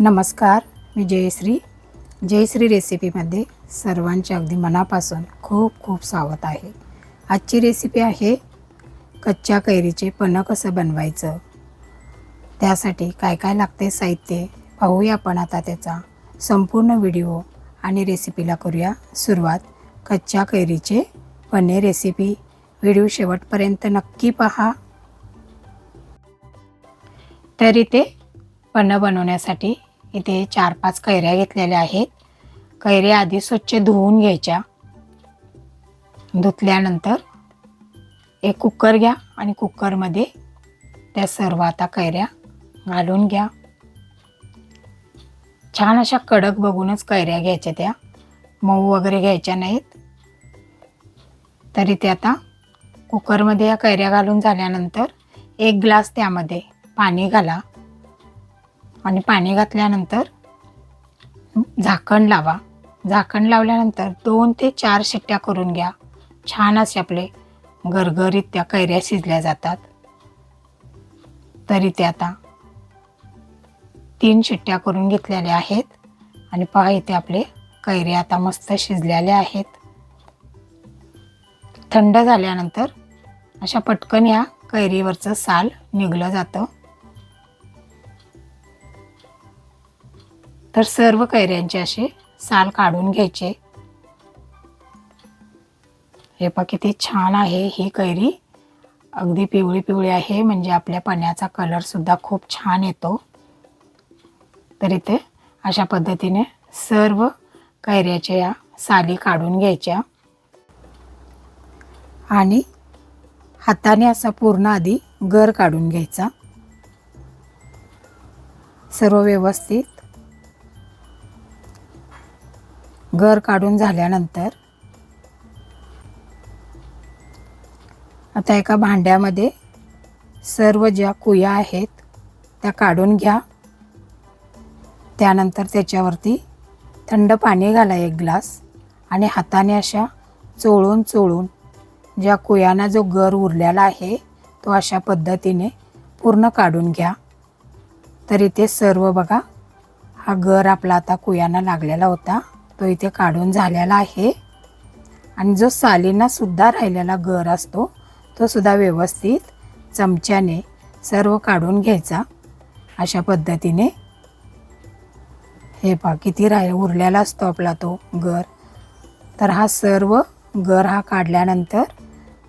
नमस्कार मी जयश्री. जयश्री रेसिपीमध्ये सर्वांचे अगदी मनापासून खूप खूप स्वागत आहे. आजची रेसिपी आहे कच्च्या कैरीचे पन्ह कसं बनवायचं? त्यासाठी काय काय लागते साहित्य पाहूया आपण आता त्याचा संपूर्ण व्हिडिओ आणि रेसिपीला करूया सुरुवात. कच्च्या कैरीचे पन्हे रेसिपी. व्हिडिओ शेवटपर्यंत नक्की पहा. तरी ते पन्ह बनवण्यासाठी इथे चार पाच कैऱ्या घेतलेल्या आहेत. कैऱ्या आधी स्वच्छ धुवून घ्यायच्या. धुतल्यानंतर एक कुकर घ्या आणि कुकरमध्ये त्या सर्व आता कैऱ्या घालून घ्या. छान अशा कडक बघूनच कैऱ्या घ्यायच्या त्या. मऊ वगैरे घ्यायच्या नाहीत. तरी ते आता कुकरमध्ये या कैऱ्या घालून झाल्यानंतर एक ग्लास त्यामध्ये पाणी घाला. आणि पाणी घातल्यानंतर झाकण लावा. झाकण लावल्यानंतर दोन ते चार शिट्ट्या करून घ्या. छान असे आपले गरगरीत त्या कैऱ्या शिजल्या जातात. तरी ते आता तीन शिट्ट्या करून घेतलेल्या आहेत आणि पहा इथे आपले कैरे आता मस्त शिजलेले आहेत. थंड झाल्यानंतर अशा पटकन या कैरीवरचं साल निघलं जातं. तर सर्व कैऱ्यांचे असे साल काढून घ्यायचे. हे पहा किती छान आहे ही कैरी. अगदी पिवळी पिवळी आहे म्हणजे आपल्या पण्याचा कलरसुद्धा खूप छान येतो. तर इथे अशा पद्धतीने सर्व कैऱ्याच्या या साली काढून घ्यायच्या. आणि हाताने असा पूर्ण आधी गर काढून घ्यायचा. सर्व व्यवस्थित गर काढून झाल्यानंतर आता एका भांड्यामध्ये सर्व ज्या कुया आहेत त्या काढून घ्या. त्यानंतर त्याच्यावरती थंड पाणी घाला एक ग्लास आणि हाताने अशा चोळून चोळून ज्या कुयांना जो गर उरलेला आहे तो अशा पद्धतीने पूर्ण काढून घ्या. तर इथे सर्व बघा हा गर आपला आता कुयांना लागलेला होता. तो इथे काढून झालेला आहे. आणि जो सालींना सुद्धा राहिलेला गर असतो तो सुद्धा व्यवस्थित चमच्याने सर्व काढून घ्यायचा. अशा पद्धतीने हे पहा किती राह उरलेला असतो आपला तो गर. तर हा सर्व गर हा काढल्यानंतर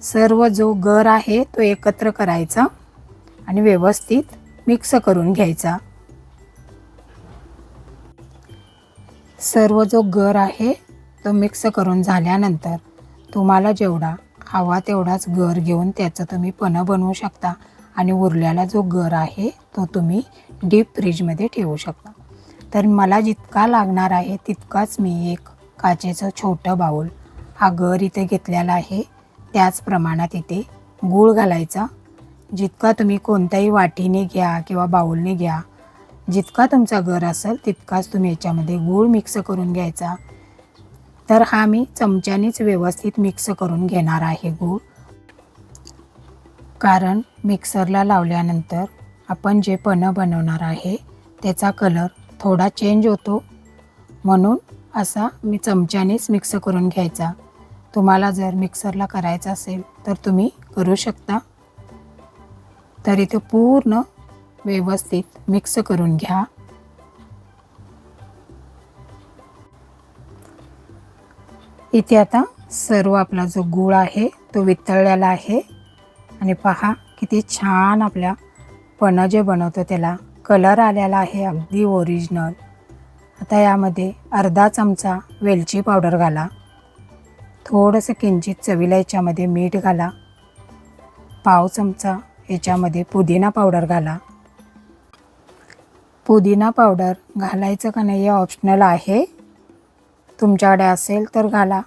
सर्व जो गर आहे तो एकत्र करायचा आणि व्यवस्थित मिक्स करून घ्यायचा. सर्व जो गर आहे तो मिक्स करून झाल्यानंतर तुम्हाला जेवढा हवा तेवढाच गर घेऊन त्याचं तुम्ही पणं बनवू शकता आणि उरलेला जो गर आहे तो तुम्ही डीप फ्रीजमध्ये ठेवू शकता. तर मला जितका लागणार आहे तितकाच मी एक काचेचं छोटं बाऊल हा गर इथे घेतलेला आहे. त्याच प्रमाणात इथे गूळ घालायचा. जितका तुम्ही कोणत्याही वाटीने घ्या किंवा बाऊलने घ्या जितका तुमचा गर असेल तितकाच तुम्ही याच्यामध्ये गूळ मिक्स करून घ्यायचा. तर हा मी चमच्यानेच व्यवस्थित मिक्स करून घेणार आहे गूळ. कारण मिक्सरला लावल्यानंतर आपण जे पणं बनवणार आहे त्याचा कलर थोडा चेंज होतो. म्हणून असा मी चमच्यानेच मिक्स करून घ्यायचा. तुम्हाला जर मिक्सरला करायचं असेल तर तुम्ही करू शकता. तर इथे पूर्ण व्यवस्थित मिक्स करून घ्या. इथे आता सर्व आपला जो गूळ आहे तो वितळलेला आहे. आणि पहा किती छान आपल्या पणं जे बनवतो त्याला कलर आलेला आहे अगदी ओरिजिनल आता यामध्ये अर्धा चमचा वेलची पावडर घाला. थोडंसं किंचित चवीला याच्यामध्ये मीठ घाला. पाव चमचा याच्यामध्ये पुदिना पावडर घाला. पुदिना पावडर घालायचं का नाही हे ऑप्शनल आहे. तुमच्याकडे असेल तर घाला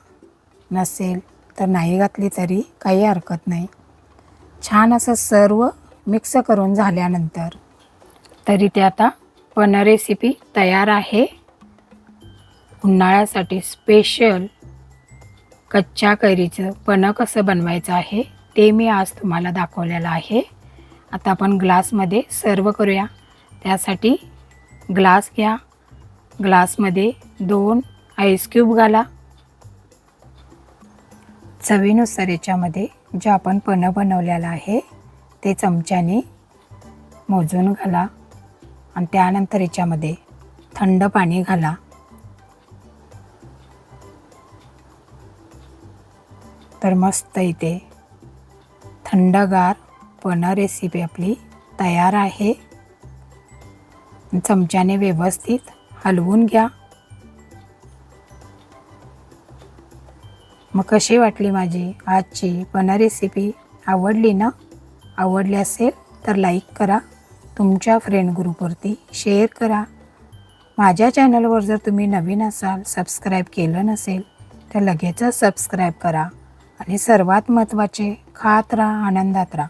नसेल तर नाही घातली तरी काही हरकत नाही. छान असं सर्व मिक्स करून झाल्यानंतर तरी ते आता पण रेसिपी तयार आहे. उन्हाळ्यासाठी स्पेशल कच्च्या कैरीचं पन्ह कसं बनवायचं आहे ते मी आज तुम्हाला दाखवलेलं आहे. आता आपण ग्लासमध्ये सर्व करूया. त्यासाठी ग्लास घ्या. ग्लासमध्ये दोन आईस क्यूब घाला. चवीनुसार याच्यामध्ये जे आपण पन्ह बनवलेलं आहे ते चमच्याने मोजून घाला. आणि त्यानंतर याच्यामध्ये थंड पाणी घाला. तर मस्त इथे थंडगार पन्ह रेसिपी आपली तयार आहे. चमच्याने व्यवस्थित हलवून घ्या. मग कशी वाटली माझी आजची पन्ह रेसिपी आवडली ना? आवडली असेल तर लाईक करा. तुमच्या फ्रेंड ग्रुपवरती शेअर करा. माझ्या चॅनलवर जर तुम्ही नवीन असाल सबस्क्राईब केलं नसेल तर लगेचच सबस्क्राईब करा आणि सर्वात महत्त्वाचे खात राहा आनंदात राहा.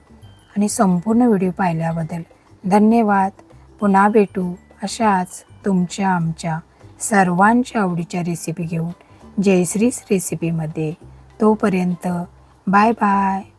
आणि संपूर्ण व्हिडिओ पाहिल्याबद्दल धन्यवाद. पुन्हा भेटू अशाच तुमच्या आमच्या सर्वांच्या आवडीच्या रेसिपी घेऊन. जयश्रीच रेसिपीमध्ये तोपर्यंत बाय बाय.